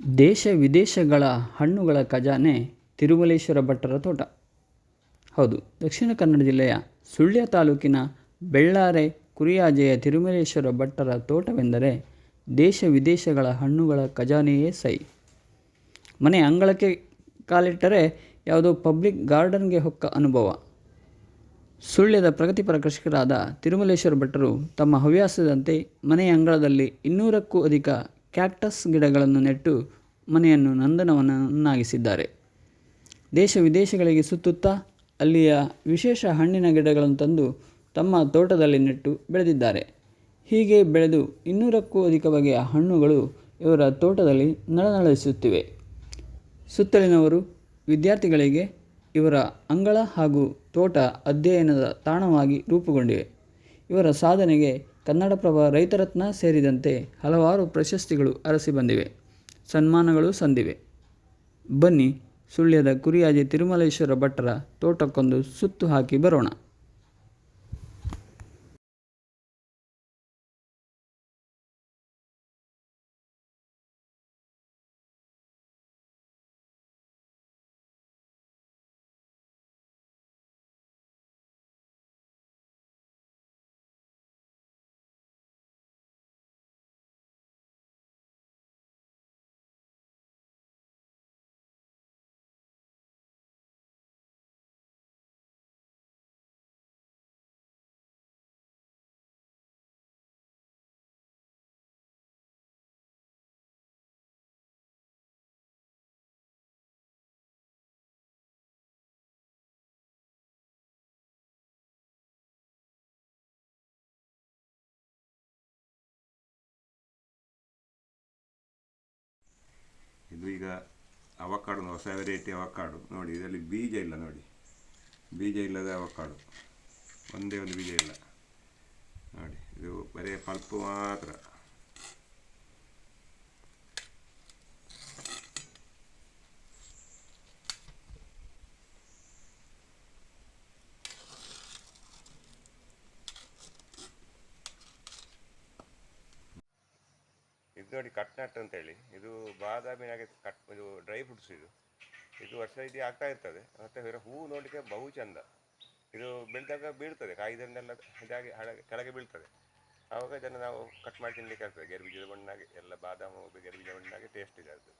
ದೇಶ ವಿದೇಶಗಳ ಹಣ್ಣುಗಳ ಖಜಾನೆ ತಿರುಮಲೇಶ್ವರ ಭಟ್ಟರ ತೋಟ. ಹೌದು, ದಕ್ಷಿಣ ಕನ್ನಡ ಜಿಲ್ಲೆಯ ಸುಳ್ಯ ತಾಲೂಕಿನ ಬೆಳ್ಳಾರೆ ಕುರಿಯಾಜೆಯ ತಿರುಮಲೇಶ್ವರ ಭಟ್ಟರ ತೋಟವೆಂದರೆ ದೇಶ ವಿದೇಶಗಳ ಹಣ್ಣುಗಳ ಖಜಾನೆಯೇ ಸೈ. ಮನೆ ಅಂಗಳಕ್ಕೆ ಕಾಲಿಟ್ಟರೆ ಯಾವುದೋ ಪಬ್ಲಿಕ್ ಗಾರ್ಡನ್ಗೆ ಹೊಕ್ಕ ಅನುಭವ. ಸುಳ್ಯದ ಪ್ರಗತಿಪರ ಕೃಷಿಕರಾದ ತಿರುಮಲೇಶ್ವರ ಭಟ್ಟರು ತಮ್ಮ ಹವ್ಯಾಸದಂತೆ ಮನೆಯ ಅಂಗಳದಲ್ಲಿ ಇನ್ನೂರಕ್ಕೂ ಅಧಿಕ ಕ್ಯಾಕ್ಟಸ್ ಗಿಡಗಳನ್ನು ನೆಟ್ಟು ಮನೆಯನ್ನು ನಂದನವನನ್ನಾಗಿಸಿದ್ದಾರೆ. ದೇಶ ವಿದೇಶಗಳಿಗೆ ಸುತ್ತುತ್ತಾ ಅಲ್ಲಿಯ ವಿಶೇಷ ಹಣ್ಣಿನ ಗಿಡಗಳನ್ನು ತಂದು ತಮ್ಮ ತೋಟದಲ್ಲಿ ನೆಟ್ಟು ಬೆಳೆದಿದ್ದಾರೆ. ಹೀಗೆ ಬೆಳೆದು ಇನ್ನೂರಕ್ಕೂ ಅಧಿಕ ಬಗೆಯ ಹಣ್ಣುಗಳು ಇವರ ತೋಟದಲ್ಲಿ ನಳನಳಿಸುತ್ತಿವೆ. ಸುತ್ತಲಿನವರು ವಿದ್ಯಾರ್ಥಿಗಳಿಗೆ ಇವರ ಅಂಗಳ ಹಾಗೂ ತೋಟ ಅಧ್ಯಯನದ ತಾಣವಾಗಿ ರೂಪುಗೊಂಡಿವೆ. ಇವರ ಸಾಧನೆಗೆ ಕನ್ನಡಪ್ರಭ ರೈತರತ್ನ ಸೇರಿದಂತೆ ಹಲವಾರು ಪ್ರಶಸ್ತಿಗಳು ಅರಸಿ ಬಂದಿವೆ. ಸನ್ಮಾನಗಳು ಸಂದಿವೆ. ಬನ್ನಿ ಸುಳ್ಯದ ಕುರಿಯಾಜಿ ತಿರುಮಲೇಶ್ವರ ಭಟ್ಟರ ತೋಟಕ್ಕೊಂದು ಸುತ್ತು ಹಾಕಿ ಬರೋಣ. ಈಗ ಅವಕಾಡು ಹೊಸ ವೆರೈಟಿ ಅವಕಾಡು. ನೋಡಿ, ಇದರಲ್ಲಿ ಬೀಜ ಇಲ್ಲ ನೋಡಿ. ಬೀಜ ಇಲ್ಲದ ಅವಕಾಡು. ಒಂದೇ ಒಂದು ಬೀಜ ಇಲ್ಲ. ನೋಡಿ, ಇದು ಬರೀ ಪಲ್ಪು ಮಾತ್ರ. ಇದು ನೋಡಿ ಕಟ್ ನಟ್ ಅಂತೇಳಿ ಇದು ಬಾದಾಮಿನಾಗೆ ಕಟ್ ಇದು ಡ್ರೈ ಫ್ರೂಟ್ಸ್ ಇದು. ಇದು ವರ್ಷ ಇದು ಆಗ್ತಾ ಇರ್ತದೆ. ಮತ್ತು ಇದರ ಹೂ ನೋಡಲಿಕ್ಕೆ ಬಹು ಚಂದ. ಇದು ಬೆಳೆದಾಗ ಬೀಳ್ತದೆ ಕಾಯಿದನ್ನೆಲ್ಲ ಇದಾಗಿ ಹಳಗೆ ಕೆಳಗೆ ಬೀಳ್ತದೆ. ಆವಾಗ ಇದನ್ನು ನಾವು ಕಟ್ ಮಾಡಿ ತಿನ್ನಲಿಕ್ಕೆ ಆಗ್ತದೆ. ಗೇರು ಬೀಜದ ಬಣ್ಣಾಗಿ ಎಲ್ಲ ಬಾದಾಮಿ ಗೇರು ಬೀಜದ ಬಣ್ಣಾಗಿ ಟೇಸ್ಟ್ ಇದೆ ಅದು.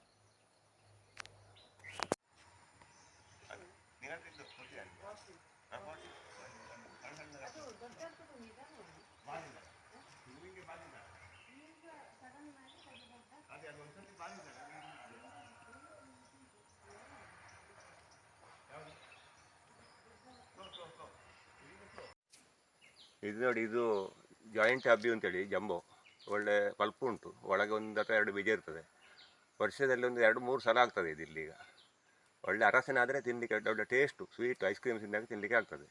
ಇದು ನೋಡಿ, ಇದು ಜಾಯಿಂಟ್ ಹಬ್ಬಿ ಅಂತೇಳಿ, ಜಂಬೋ. ಒಳ್ಳೆ ಪಲ್ಪು ಉಂಟು. ಒಳಗೆ ಒಂದು ಅಥವಾ ಎರಡು ಬೀಜ ಇರ್ತದೆ. ವರ್ಷದಲ್ಲಿ ಒಂದು ಎರಡು, ಮೂರು ಸಲ ಆಗ್ತದೆ ಇದು ಇಲ್ಲಿಗ. ಒಳ್ಳೆ ಅರಸಿನ ಆದರೆ ತಿನ್ನಲಿಕ್ಕೆ ಒಳ್ಳೆ ಟೇಸ್ಟು ಸ್ವೀಟ್ ಐಸ್ ಕ್ರೀಮ್ ತಿಂದಾಗ ತಿನ್ನಲಿಕ್ಕೆ ಆಗ್ತದೆ.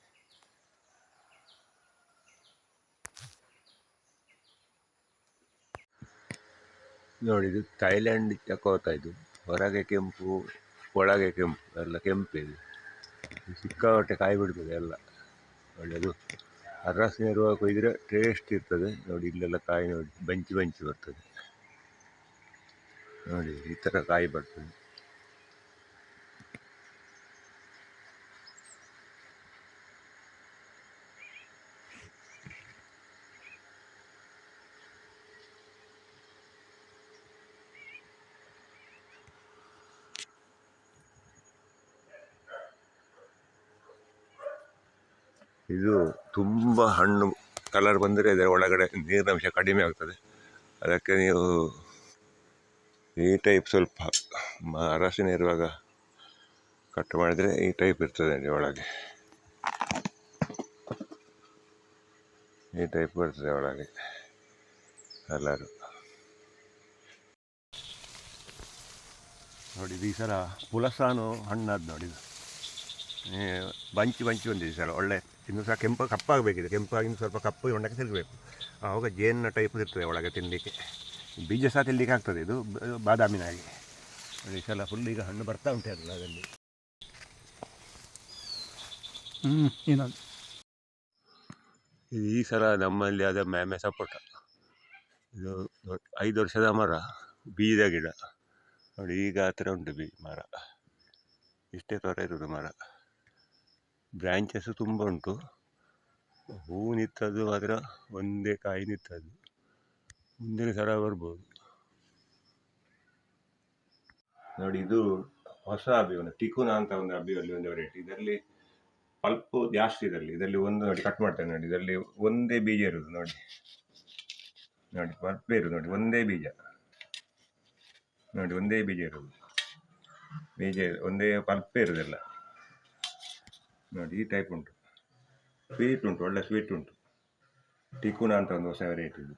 ನೋಡಿ, ಇದು ಥೈಲ್ಯಾಂಡ್ ಚಕೋತ ಇದು? ಹೊರಗೆ ಕೆಂಪು, ಒಳಗೆ ಕೆಂಪು, ಎಲ್ಲ ಕೆಂಪಿದೆ ಸಿಕ್ಕಾಪಟ್ಟೆ ಕಾಯಿ ಬಿಡ್ತದೆ ಎಲ್ಲ. ಒಳ್ಳೆಯದು ಅರಸ ಇರುವಾಗ ಕೊಯ್ದರೆ ಟೇಸ್ಟ್ ಇರ್ತದೆ. ನೋಡಿ, ಇಲ್ಲೆಲ್ಲ ಕಾಯಿ ನೋಡಿ ಬಂಚಿ ಬಂಚಿ ಬರ್ತದೆ. ನೋಡಿ, ಈ ಥರ ಕಾಯಿ ಬರ್ತದೆ. ಇದು ತುಂಬ ಹಣ್ಣು ಕಲರ್ ಬಂದರೆ ಅದರ ಒಳಗಡೆ ನೀರಿನಂಶ ಕಡಿಮೆ ಆಗ್ತದೆ. ಅದಕ್ಕೆ ನೀವು ಈ ಟೈಪ್ ಸ್ವಲ್ಪ ಅರಸಿನ ಇರುವಾಗ ಕಟ್ ಮಾಡಿದರೆ ಈ ಟೈಪ್ ಇರ್ತದೆ ನೋಡಿ ಒಳಗೆ. ಈ ಟೈಪ್ ಬರ್ತದೆ ಒಳಗೆ ಕಲರು ನೋಡಿ ಈ ಸಲ ಪುಲಸಾನು ಹಣ್ಣಾದ ನೋಡಿ. ಇದು ಏ, ಬಂಚಿ ಬಂಚಿ ಬಂದಿದೆ ಸರ್ ಒಳ್ಳೆ ಇನ್ನು ಸಹ ಕೆಂಪು ಕಪ್ಪಾಗಬೇಕಿದೆ ಕೆಂಪಾಗಿ ಇನ್ನು ಸ್ವಲ್ಪ ಕಪ್ಪು ಒಣಕ್ಕೆ ತಿರುಗಬೇಕು ಆವಾಗ ಜೇನ ಟೈಪ್ ಇರ್ತದೆ ಒಳಗೆ ತಿನ್ನಲಿಕ್ಕೆ ಬೀಜ ಸಹ ತಿನ್ನಲಿಕ್ಕೆ ಆಗ್ತದೆ ಇದು ಬಾದಾಮಿನಾಗಿ ಈ ಸಲ ಫುಲ್ ಈಗ ಹಣ್ಣು ಬರ್ತಾ ಉಂಟು ಅದಲ್ಲ ಅದರಲ್ಲಿ ಹ್ಞೂ ಏನದು ಇದು ಈ ಸಲ ನಮ್ಮಲ್ಲಿ ಆದ ಮ್ಯಾಮೆ ಸಪೋಟ ಇದು ಐದು ವರ್ಷದ ಮರ ಬೀಜದ ಗಿಡ ನೋಡಿ ಈಗ ಆ ಥರ ಉಂಟು ಬಿ ಮರ ಇಷ್ಟೇ ಥರ ಇರೋದು ಮರ ಬ್ರ್ಯಾಂಚಸ್ ತುಂಬ ಉಂಟು. ಹೂ ನಿಂತದ್ದು ಮಾತ್ರ ಒಂದೇ ಕಾಯಿ ನಿಂತದ್ದು. ಮುಂದಿನ ಸಲ ಬರ್ಬೋದು. ನೋಡಿ, ಇದು ಹೊಸ ಅಭಿವನ ಟಿಕುನ ಅಂತ ಒಂದು ಅಭಿವಲ್ಲಿ ಒಂದು ವೆರೈಟಿ ಇದರಲ್ಲಿ ಪಲ್ಪು ಜಾಸ್ತಿ ಇದರಲ್ಲಿ. ಇದರಲ್ಲಿ ಒಂದು ನೋಡಿ ಕಟ್ ಮಾಡ್ತೇನೆ ನೋಡಿ. ಇದರಲ್ಲಿ ಒಂದೇ ಬೀಜ ಇರೋದು ನೋಡಿ. ನೋಡಿ, ಪಲ್ಪೇ ಇರುದು ನೋಡಿ. ಒಂದೇ ಬೀಜ. ನೋಡಿ, ಒಂದೇ ಬೀಜ ಇರೋದು. ಬೀಜ, ಒಂದೇ ಪಲ್ಪೇ ಇರೋದಿಲ್ಲ. ನೋಡಿ ಈ ಟೈಪ್ ಉಂಟು ಸ್ವೀಟ್ ಉಂಟು ಒಳ್ಳೆ ಸ್ವೀಟ್ ಉಂಟು ಟಿಕುನ ಅಂತ ಒಂದು ಹೊಸ ವೆರೈಟಿ ಇದು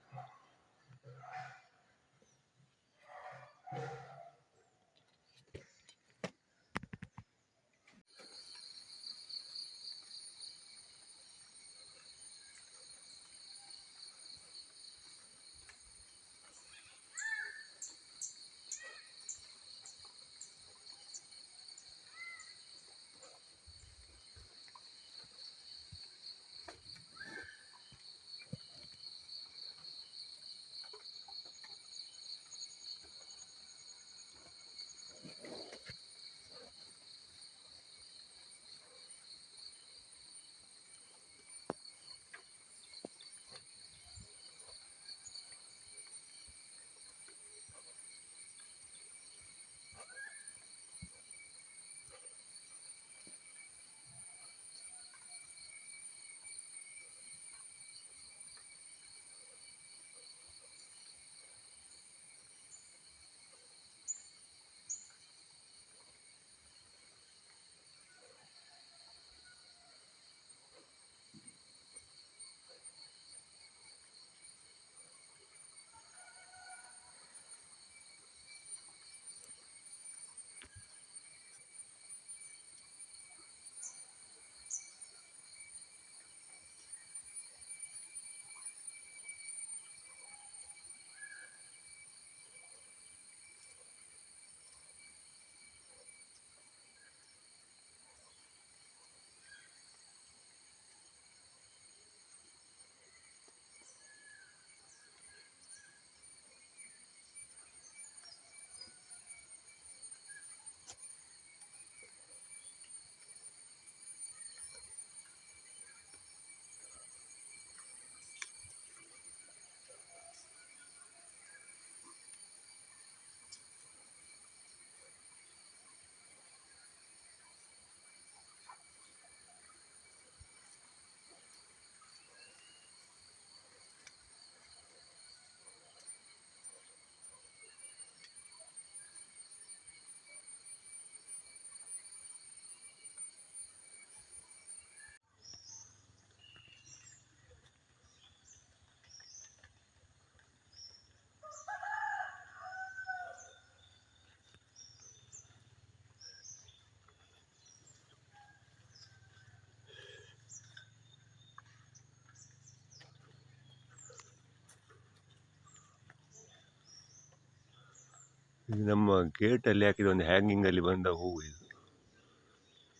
ಇದು ನಮ್ಮ ಗೇಟಲ್ಲಿ ಹಾಕಿದ ಒಂದು ಹ್ಯಾಂಗಿಂಗಲ್ಲಿ ಬಂದ ಹೂವು ಇದು.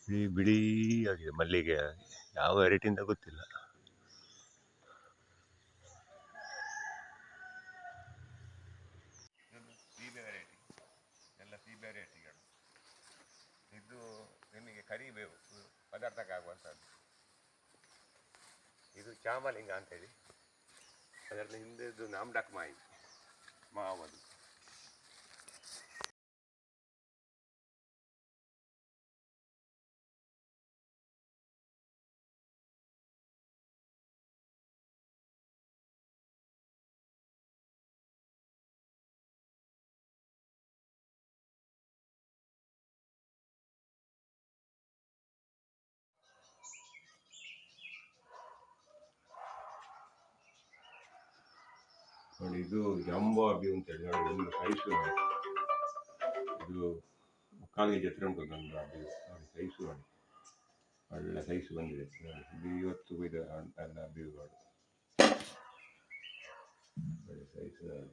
ಬಿಳಿ ಬಿಳಿ ಆಗಿದೆ, ಮಲ್ಲಿಗೆ. ಯಾವ ವೆರೈಟಿ ಅಂತ ಗೊತ್ತಿಲ್ಲ. ಇದು ನಿಮಗೆ ಕರಿಬೇವು ಪದಾರ್ಥಕ್ಕಾಗುವಂಥದ್ದು. ಇದು ಚಾಮಲಿಂಗ ಅಂತೇಳಿ ಅದರಲ್ಲಿ ಹಿಂದೆದು ನಾಮಡಕ್ ಮಾಯಿ, ಮಾವದು. ನೋಡಿ, ಇದು ಜಂಬಾಬಿ ಅಂತ ಅಂತೇಳಿ ನೋಡಿ ಒಂದು ಸೈಸು ಇದು ಕಾಲಿಗೆ ಜತ್ರ ಉಂಟು ನಮ್ದು ಅದು ನೋಡಿ ಸೈಜು ನೋಡಿ. ಒಳ್ಳೆ ಸೈಜು ಬಂದಿದೆ. ನೋಡಿ ಇವತ್ತು ಇದು ಅಲ್ಲ ನೋಡಿ. ಸೈಜು ನೋಡಿ.